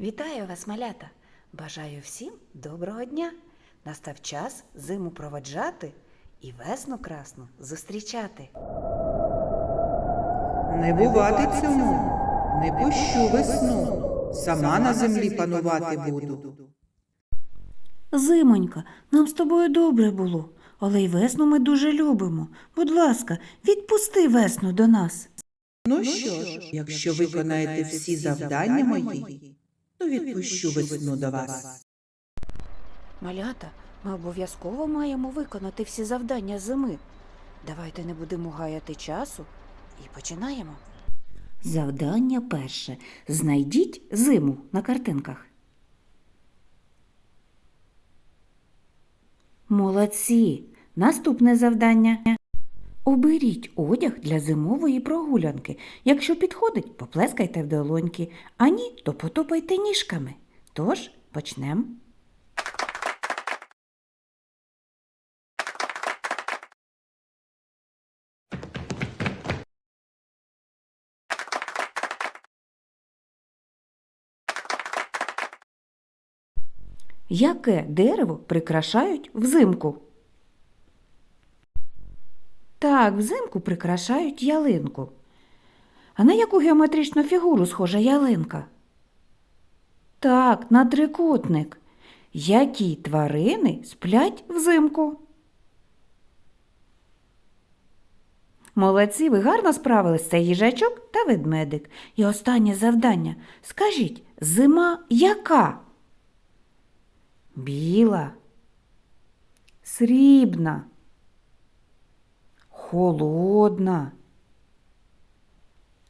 Вітаю вас, малята! Бажаю всім доброго дня! Настав час зиму проводжати і весну красну зустрічати. Не бувати цьому, не пущу весну, сама на землі панувати буду. Зимонька, нам з тобою добре було, але й весну ми дуже любимо. Будь ласка, відпусти весну до нас. Ну що ж, якщо виконаєте всі завдання мої, то відпущу весну до вас. Малята, ми обов'язково маємо виконати всі завдання зими. Давайте не будемо гаяти часу і починаємо. Завдання перше. Знайдіть зиму на картинках. Молодці. Наступне завдання. Оберіть одяг для зимової прогулянки. Якщо підходить, поплескайте в долоньки, а ні, то потопайте ніжками. Тож почнемо. Яке дерево прикрашають взимку? Так, взимку прикрашають ялинку. А на яку геометричну фігуру схожа ялинка? Так, на трикутник. Які тварини сплять взимку? Молодці, ви гарно справились. Це їжачок та ведмедик. І останнє завдання. Скажіть, зима яка? Біла, срібна, холодна,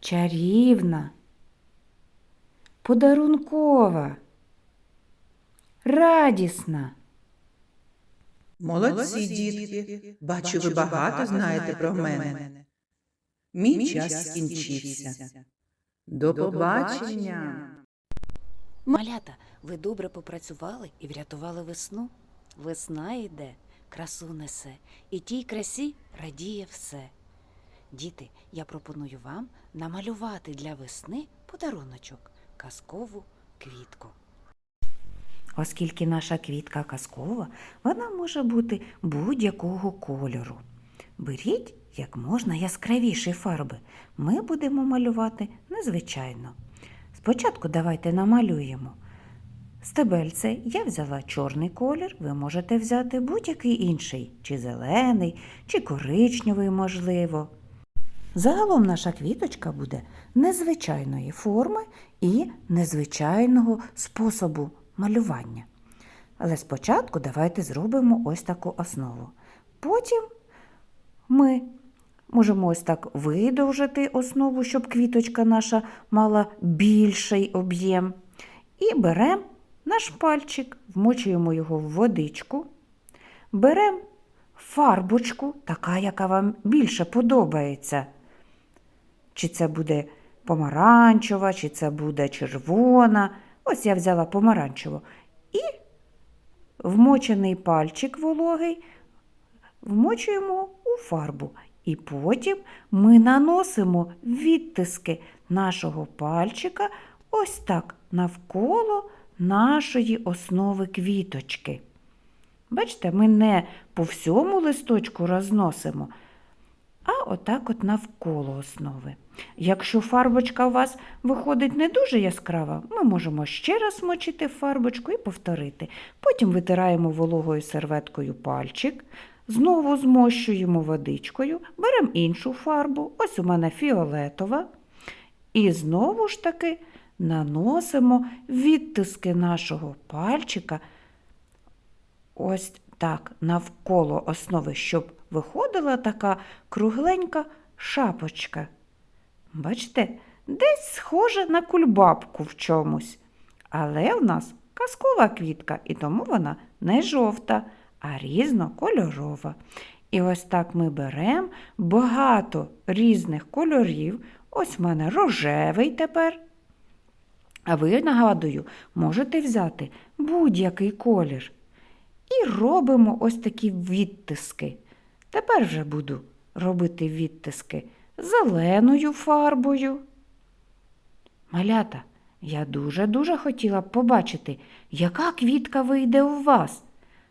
чарівна, подарункова, радісна. Молодці, дітки, бачу, ви багато знаєте про мене. Мій час скінчився. До побачення. Малята, ви добре попрацювали і врятували весну. Весна йде, красу несе, і тій красі радіє все. Діти, я пропоную вам намалювати для весни подаруночок казкову квітку. Оскільки наша квітка казкова, вона може бути будь-якого кольору. Беріть як можна яскравіші фарби. Ми будемо малювати незвичайно. Спочатку давайте намалюємо. Стебельце я взяла чорний колір, ви можете взяти будь-який інший, чи зелений, чи коричневий, можливо. Загалом наша квіточка буде незвичайної форми і незвичайного способу малювання. Але спочатку давайте зробимо ось таку основу. Потім ми можемо ось так видовжити основу, щоб квіточка наша мала більший об'єм. І беремо наш пальчик, вмочуємо його в водичку, беремо фарбочку, така, яка вам більше подобається. Чи це буде помаранчева, чи це буде червона. Ось я взяла помаранчеву. І вмочений пальчик вологий вмочуємо у фарбу. І потім ми наносимо відтиски нашого пальчика ось так навколо нашої основи квіточки. Бачите, ми не по всьому листочку розносимо, а отак от навколо основи. Якщо фарбочка у вас виходить не дуже яскрава, ми можемо ще раз мочити фарбочку і повторити. Потім витираємо вологою серветкою пальчик, знову змощуємо водичкою, беремо іншу фарбу, ось у мене фіолетова. І знову ж таки наносимо відтиски нашого пальчика ось так навколо основи, щоб виходила така кругленька шапочка. Бачите, десь схоже на кульбабку в чомусь. Але в нас казкова квітка, і тому вона не жовта, а різнокольорова. І ось так ми беремо багато різних кольорів. Ось в мене рожевий тепер. А ви, нагадую, можете взяти будь-який колір. І робимо ось такі відтиски. Тепер вже буду робити відтиски зеленою фарбою. Малята, Я дуже-дуже хотіла б побачити, яка квітка вийде у вас.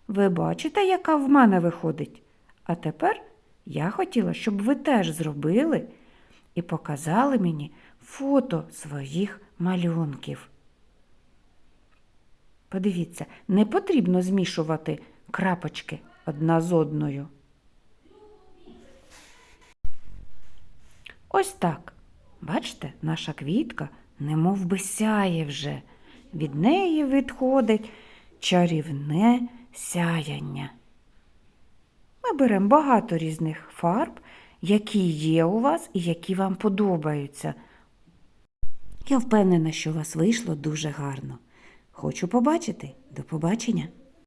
Ви бачите, яка в мене виходить? А тепер я хотіла, щоб ви теж зробили і показали мені фото своїх малюнків. Подивіться, не потрібно змішувати крапочки одна з одною. Ось так. Бачите, наша квітка немов би сяє вже. Від неї відходить чарівне сяяння. Ми беремо багато різних фарб, які є у вас і які вам подобаються. Я впевнена, що у вас вийшло дуже гарно. Хочу побачити. До побачення.